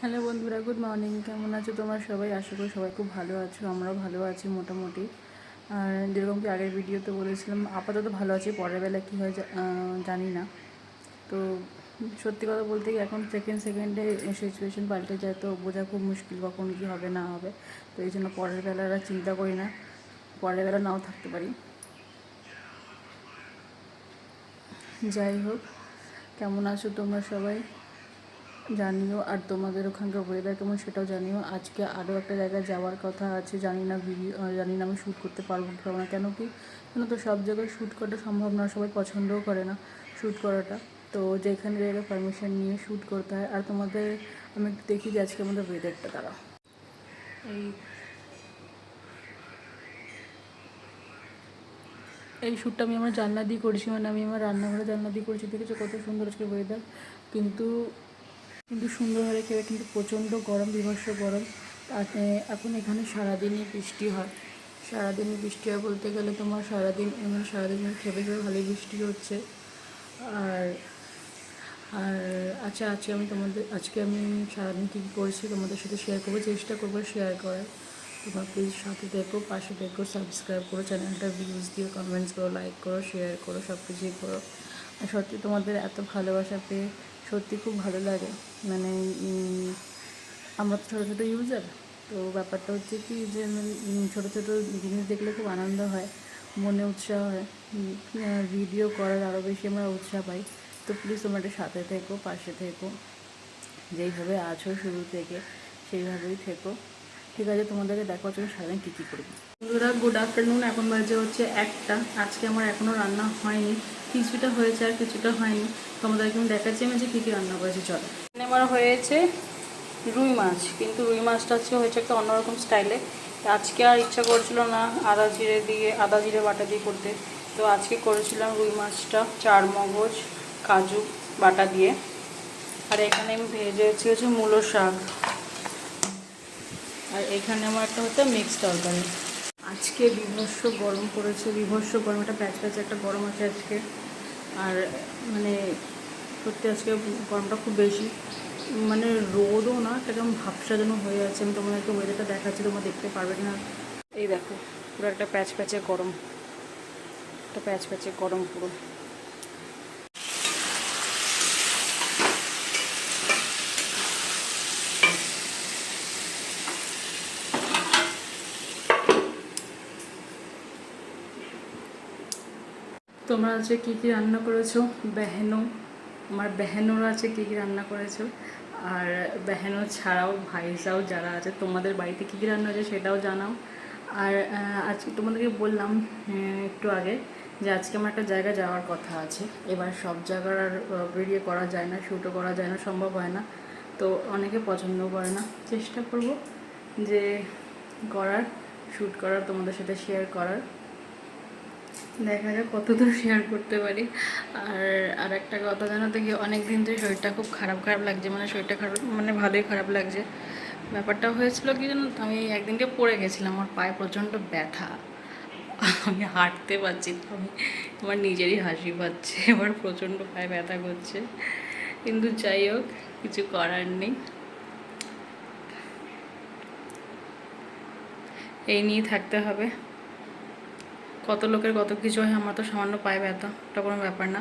Hello বন্ধুরা good morning কেমন আছো তোমরা সবাই? আশা করি সবাই খুব ভালো আছো, আমরাও ভালো আছি মোটামুটি। আর যেরকম কি আগের ভিডিওতে বলেছিলাম, আপাতত ভালো আছি, পরের বেলা কী হয় জানি না। তো সত্যি কথা বলতে কি এখন সেকেন্ড সেকেন্ডে সিচুয়েশন পাল্টে যায়, তো বোঝা খুব মুশকিল কখন কী হবে, না হবে। তো এই জন্য পরের বেলা আর চিন্তা করি না, পরের বেলা নাও থাকতে পারি। যাই হোক, কেমন আছো তোমরা সবাই? জানিও আর তোমাদের ওখানকার ওয়েদার কেমন সেটাও জানিও। আজকে আরও একটা জায়গায় যাওয়ার কথা আছে, জানি না ভিডিও জানি না আমি শ্যুট করতে পারব কি পারব না কেন কি? কেন তো সব জায়গায় শ্যুট করাটা সম্ভব না, সবাই পছন্দও করে না শ্যুট করাটা। তো যেখানে জায়গায় পারমিশন নিয়ে শ্যুট করতে হয়। আর তোমাদের, আমি একটু দেখি যে আজকে আমাদের ওয়েদারটা তারা এই এই শ্যুটটা আমি আমার জানলা দিয়ে করেছি মানে আমি আমার রান্নাঘরে জানলা দিয়ে করেছি, দেখেছ কত সুন্দর আজকে ওয়েদার কিন্তু কিন্তু সুন্দর হয়ে কেউ কিন্তু প্রচণ্ড গরম, বিভৎস গরম। এখন এখানে সারাদিনই বৃষ্টি হয়। সারাদিনই বৃষ্টি হয় বলতে গেলে তোমার সারাদিন মানে সারাদিন খেপে খেপে ভালোই বৃষ্টি হচ্ছে। আর আর আচ্ছা আজকে আমি তোমাদের, আজকে আমি সারাদিন কী করেছি তোমাদের সাথে শেয়ার করব, চেষ্টা করব শেয়ার করার। তোমরা প্লিজ সাথে দেখো পাশে দেখো সাবস্ক্রাইব করো চ্যানেলটা ভিউজ দিও কমেন্টস করো লাইক করো শেয়ার করো সব কিছুই করো। আর সত্যি তোমাদের এত ভালোবাসা পেয়ে সত্যি খুব ভালো লাগে। মানে আমার তো ছোটো ছোটো ইউজার তো ব্যাপারটা হচ্ছে কি যে ছোটো ছোটো জিনিস দেখলে খুব আনন্দ হয়, মনে উৎসাহ হয়। ভিডিও করার আরও বেশি আমরা উৎসাহ পাই। তো প্লিজ তোমরা একটা সাথে থেকো, পাশে থেকো। যেইভাবে আছো শুরু থেকে, সেইভাবেই থেকো। ঠিক আছে, তোমাদেরকে দেখা আমি সারাদিন কী কী করব বন্ধুরা গুড আফটারনুন এখন বাজে হচ্ছে একটা। আজকে আমার এখনও রান্না হয়নি। কিছুটা হয়েছে আর কিছুটা হয়নি। তোমাদেরকে আমি দেখাচ্ছি, আমি যে কী কী রান্না করেছি, চলো। এখানে আমার হয়েছে রুই মাছ, কিন্তু রুই মাছটা হচ্ছে হয়েছে একটা অন্যরকম স্টাইলে আজকে আর ইচ্ছা করছিল না আদা জিরে দিয়ে, আদা জিরে বাটা দিয়ে করতে। তো আজকে করেছিলাম রুই মাছটা, চার মগজ, কাজু বাটা দিয়ে। আর এখানে আমি ভেজেছি হচ্ছে মূলো শাক। আর এখানে আমার একটা হচ্ছে মিক্স তরকারি। আজকে বিভৎস গরম পড়েছে বিভৎস গরম একটা প্যাচ প্যাচ একটা গরম আছে আজকে। আর মানে সত্যি আজকে গরমটা খুব বেশি। মানে রোদও না কেমন ভাবসা যেন হয়ে আছে। আমি তোমাদেরকে ওয়েদারটা দেখাচ্ছি, তোমরা দেখতে পারবে না এই দেখো, পুরো একটা প্যাচ প্যাচে গরম। একটা প্যাচ প্যাচে গরম পুরো। তোমরা আছে কী কী রান্না করেছ? বেহেনো। আমার বেহেনোরা আছে কী কী রান্না করেছ? আর বেহেনো ছাড়াও ভাইজাও যারা আছে, তোমাদের বাড়িতে কী কী রান্না হয়েছে সেটাও জানাও। আর আজকে তোমাদেরকে বললাম একটু আগে যে আজকে আমার একটা জায়গা যাওয়ার কথা আছে। এবার সব জায়গার আর বেরিয়ে করা যায় না শ্যুটও করা যায় না, সম্ভব হয় না। তো অনেকে পছন্দ করে না। চেষ্টা করব যে করার শ্যুট করার, তোমাদের সাথে শেয়ার করার। দেখা যাক কতদূর শেয়ার করতে পারি। আর আর একটা কথা জানো তো অনেক দিন ধরে শরীরটা খুব খারাপ খারাপ লাগছে মানে শরীরটা খারাপ মানে ভালোই খারাপ লাগছে। ব্যাপারটা হয়েছিল কি জানো তো, আমি একদিনকে পড়ে গেছিলাম আমার পায়ে প্রচণ্ড ব্যথা। আমি হাঁটতে পারছি না আমি আমার নিজেরই হাসি পাচ্ছে আমার প্রচণ্ড পায়ে ব্যথা করছে। কিন্তু যাই হোক কিছু করার নেই। এই নিয়ে থাকতে হবে। কত লোকের কত কিছু হয় আমার তো সামান্য পায় ব্যথা ওটা কোনো ব্যাপার না।